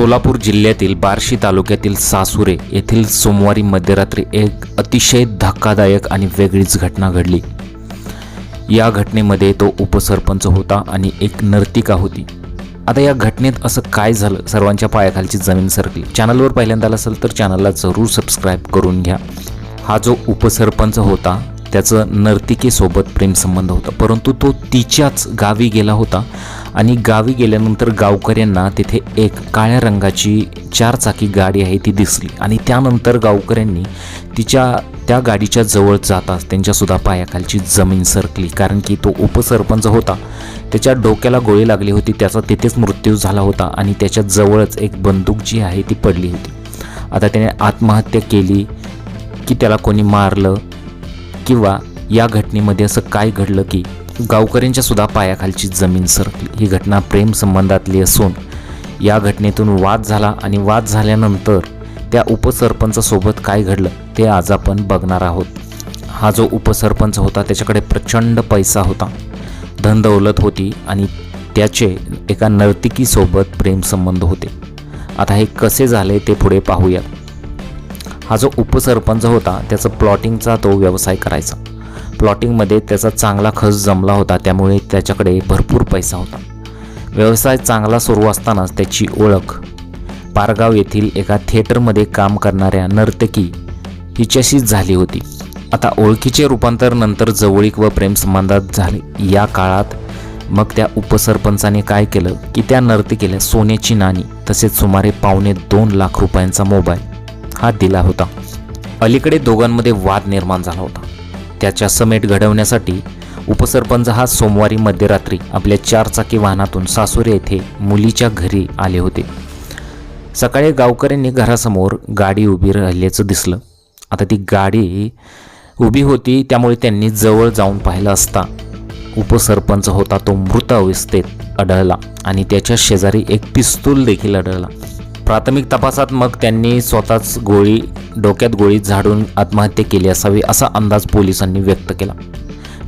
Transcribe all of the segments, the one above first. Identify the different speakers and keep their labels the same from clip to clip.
Speaker 1: सोलापूर जिल्ह्यातील बार्शी तालुक्यातील सासुरे येथील सोमवारी मध्यरात्री एक अतिशय धक्कादायक आणि वेगळीच घटना घडली. या घटनेमध्ये तो उपसरपंच होता आणि एक नर्तिका होती. आता या घटनेत असं काय झालं? सर्वांच्या पायाखालची जमीन सरकली. चॅनलवर पहिल्यांदा असेल तर चॅनलला जरूर सबस्क्राईब करून घ्या. हा जो उपसरपंच होता त्याचं नर्तिकेसोबत प्रेमसंबंध होता. परंतु तो तिच्याच गावी गेला होता आणि गावी गेल्यानंतर गावकऱ्यांना तिथे एक काळ्या रंगाची चारचाकी गाडी आहे ती दिसली. आणि त्यानंतर गावकऱ्यांनी तिच्या त्या गाडीच्या जवळ जाताच त्यांच्यासुद्धा पायाखालची जमीन सरकली. कारण की तो उपसरपंच होता. त्याच्या डोक्याला गोळी लागली होती. त्याचा तिथेच मृत्यू झाला होता आणि त्याच्या जवळच एक बंदूक जी आहे ती पडली होती. आता त्याने आत्महत्या केली की त्याला कोणी मारलं? किंवा या घटनेमध्ये असं काय घडलं की गावकऱ्यांच्या सुद्धा पायाखालची जमीन सरकली. ही घटना प्रेम संबंधातली असून या घटनेतून वाद झाला आणि वाद झाल्यानंतर त्या उपसरपंचासोबत काय घडलं ते आज आपण बघणार आहोत. हा जो उपसरपंच होता त्याच्याकडे प्रचंड पैसा होता. धनदौलत होती आणि त्याचे एका नर्तिकीसोबत प्रेमसंबंध होते. आता हे कसे झाले ते पुढे पाहूयात. हा जो उपसरपंच होता त्याचा प्लॉटिंगचा तो व्यवसाय करायचा. प्लॉटिंगमध्ये त्याचा चांगला खर्च जमला होता त्यामुळे त्याच्याकडे भरपूर पैसा होता. व्यवसाय चांगला सुरू असतानाच त्याची ओळख. पारगाव येथील एका थिएटरमध्ये काम करणाऱ्या नर्तकी हिच्याशीच झाली होती. आता ओळखीचे रूपांतर नंतर जवळीक व प्रेमसंबंधात झाले. या काळात मग त्या उपसरपंचाने काय केलं की त्या नर्तकीला सोन्याची नाणी तसेच सुमारे पावणे दोन लाख रुपयांचा मोबाईल हा दिला होता. अलीकडे दोघांमध्ये वाद निर्माण झाला होता. त्याच्या समेट घडवण्यासाठी उपसरपंच हा सोमवारी मध्यरात्री आपल्या चारचाकी वाहनातून सासुरे येथे मुलीच्या घरी आले होते. सकाळी गावकऱ्यांनी घरासमोर गाडी उभी राहिल्याचं दिसलं. आता ती गाडी उभी होती त्यामुळे त्यांनी जवळ जाऊन पाहिलं असता उपसरपंच होता तो मृत अवस्थेत आढळला आणि त्याच्या शेजारी एक पिस्तूल देखील आढळला. प्राथमिक तपासात मग त्यांनी स्वतःच गोळी डोक्यात गोळी झाडून आत्महत्या केली असावी असा अंदाज पोलिसांनी व्यक्त केला.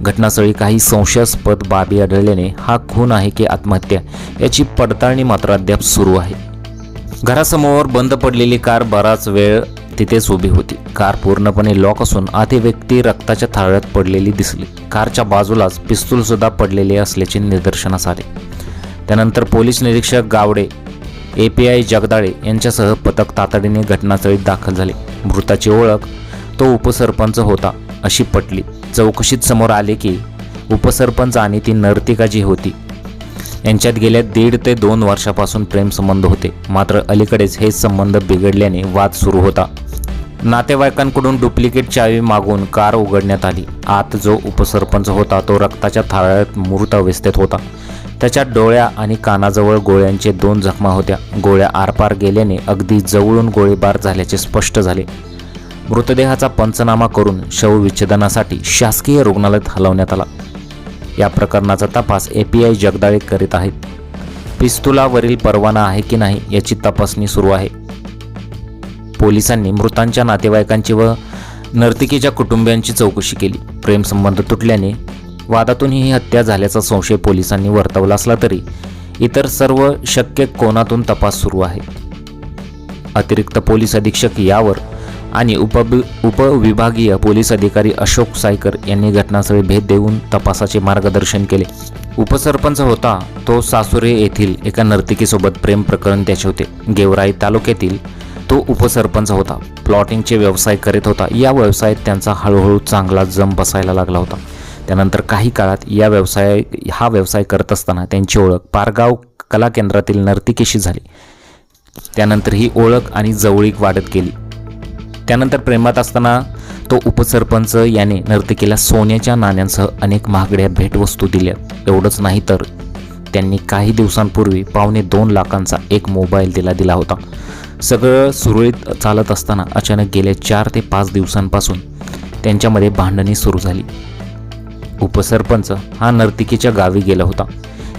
Speaker 1: घटनास्थळी काही संशयास्पद बाबी आढळल्याने हा खून आहे की आत्महत्या याची पडताळणी मात्र अद्याप सुरू आहे. घरासमोर बंद पडलेली कार बराच वेळ तिथेच उभी होती. कार पूर्णपणे लॉक असून आधी व्यक्ती रक्ताच्या थाळ्यात पडलेली दिसली. कारच्या बाजूलाच पिस्तूल सुद्धा पडलेले असल्याचे निदर्शनास आले. त्यानंतर पोलीस निरीक्षक Gawade A P I Jagdale यांच्यासह पथक तातडीने घटनास्थळी दाखल झाले. मृताची ओळख तो उपसरपंच होता अशी पटली. चौकशीत समोर आले की उपसरपंच आणि ती नर्तिका जी होती यांच्यात गेल्या दीड ते दोन वर्षापासून प्रेमसंबंध होते. मात्र अलीकडेच हे संबंध बिघडल्याने वाद सुरू होता. नातेवाईकांकडून डुप्लिकेट चावी मागून कार उघडण्यात आली. आत जो उपसरपंच होता तो रक्ताच्या थाळ्यात मृत अवस्थेत होता. त्याच्या डोळ्या आणि कानाजवळ गोळ्यांचे दोन जखमा होत्या. गोळ्या आरपार गेल्याने अगदी जवळून गोळीबार झाल्याचे स्पष्ट झाले. मृतदेहाचा पंचनामा करून शवविच्छेदनासाठी शासकीय रुग्णालयात हलवण्यात आला. या प्रकरणाचा तपास ए पी आय जगदाळे करीत आहेत. पिस्तुलावरील परवाना आहे की नाही याची तपासणी सुरू आहे. पोलिसांनी मृतांच्या नातेवाईकांची व नर्तिकेच्या कुटुंबियांची चौकशी केली. प्रेमसंबंध तुटल्याने वादातून ही हत्या झाल्याचा संशय पोलिसांनी वर्तवला असला तरी इतर सर्व शक्य कोनातून तपास सुरू आहे? अतिरिक्त पोलीस अधीक्षक यावर आणि उप उपविभागीय पोलीस अधिकारी अशोक सायकर यांनी घटनास्थळी भेट देऊन तपासाचे मार्गदर्शन केले. उपसरपंच होता तो सासुरे येथील एका नर्तिकीसोबत प्रेम प्रकरण त्याचे होते. गेवराई तालुक्यातील तो उपसरपंच होता. प्लॉटिंगचे व्यवसाय करीत होता. या व्यवसायात त्यांचा हळूहळू चांगला जम बसायला लागला होता. त्यानंतर काही काळात या व्यवसाय हा व्यवसाय करत असताना त्यांची ओळख पारगाव कला केंद्रातील नर्तिकेशी झाली. त्यानंतर ही ओळख आणि जवळीक वाढत गेली. त्यानंतर प्रेमात असताना तो उपसरपंच याने नर्तिकेला सोन्याच्या नाण्यांसह अनेक महागड्या भेटवस्तू दिल्या. एवढंच नाही तर त्यांनी काही दिवसांपूर्वी पावणे दोन लाखांचा एक मोबाईल तिला दिला होता. सगळं सुरळीत चालत असताना अचानक गेल्या चार ते पाच दिवसांपासून त्यांच्यामध्ये भांडणे सुरू झाली. उपसरपंच हा नर्तिकीच्या गावी गेला होता.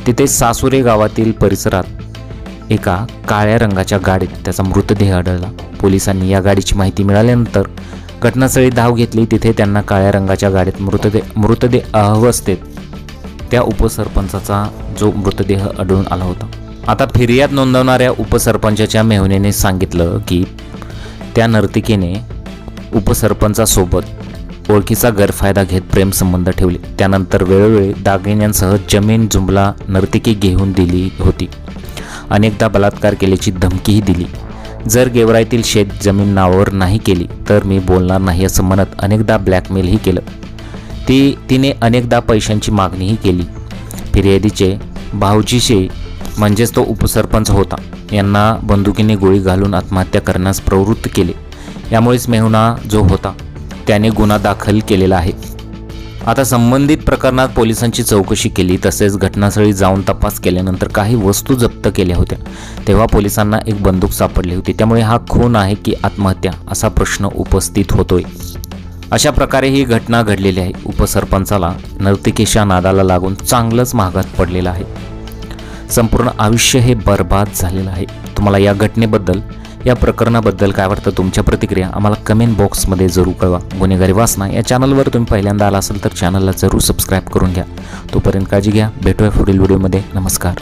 Speaker 1: तिथे सासुरे गावातील परिसरात एका काळ्या रंगाच्या गाडीत त्याचा मृतदेह आढळला. पोलिसांनी या गाडीची माहिती मिळाल्यानंतर घटनास्थळी धाव घेतली. तिथे त्यांना काळ्या रंगाच्या गाडीत मृतदेह मृतदेह अवस्थेत त्या उपसरपंचाचा जो मृतदेह आढळून आला होता. आता फिर्याद नोंदवणाऱ्या उपसरपंचाच्या मेहुनेने सांगितलं की त्या नर्तिकेने उपसरपंचासोबत ओळखीचा गैरफायदा घेत प्रेमसंबंध ठेवले. त्यानंतर वेळोवेळी दागिन्यांसह जमीन जुमला नर्तिकी घेऊन दिली होती. अनेकदा बलात्कार केल्याची धमकीही दिली. जर गेवराईतील शेत जमीन नावावर नाही केली तर मी बोलणार नाही असं म्हणत अनेकदा ब्लॅकमेलही केलं. ती तिने अनेकदा पैशांची मागणीही केली. फिर्यादीचे भाऊजीशे म्हणजेच तो उपसरपंच होता. यांना बंदुकीने गोळी घालून आत्महत्या करण्यास प्रवृत्त केले. यामुळेच मेहुणा जो होता त्याने गुन्हा दाखल केलेला आहे. आता संबंधित प्रकरणात पोलिसांची चौकशी केली तसेच घटनास्थळी जाऊन तपास केल्यानंतर काही वस्तू जप्त केल्या होत्या. तेव्हा पोलिसांना एक बंदूक सापडली होती. त्यामुळे हा खून आहे की आत्महत्या असा प्रश्न उपस्थित होतोय. अशा प्रकारे ही घटना घडलेली आहे. उपसरपंचाला नर्तिकेच्या नादाला लागून चांगलंच महागात पडलेलं आहे. संपूर्ण आयुष्य हे बर्बाद झालेलं आहे. तुम्हाला या घटनेबद्दल या प्रकरणाबद्दल काय वाटतं तुमच्या प्रतिक्रिया? आम्हाला कमेंट बॉक्समध्ये जरूर कळवा. गुन्हेगारी वासना या चॅनलवर तुम्ही पहिल्यांदा आला असेल तर चॅनलला जरूर सबस्क्राईब करून घ्या. तोपर्यंत काळजी घ्या. भेटूया पुढील व्हिडिओमध्ये नमस्कार.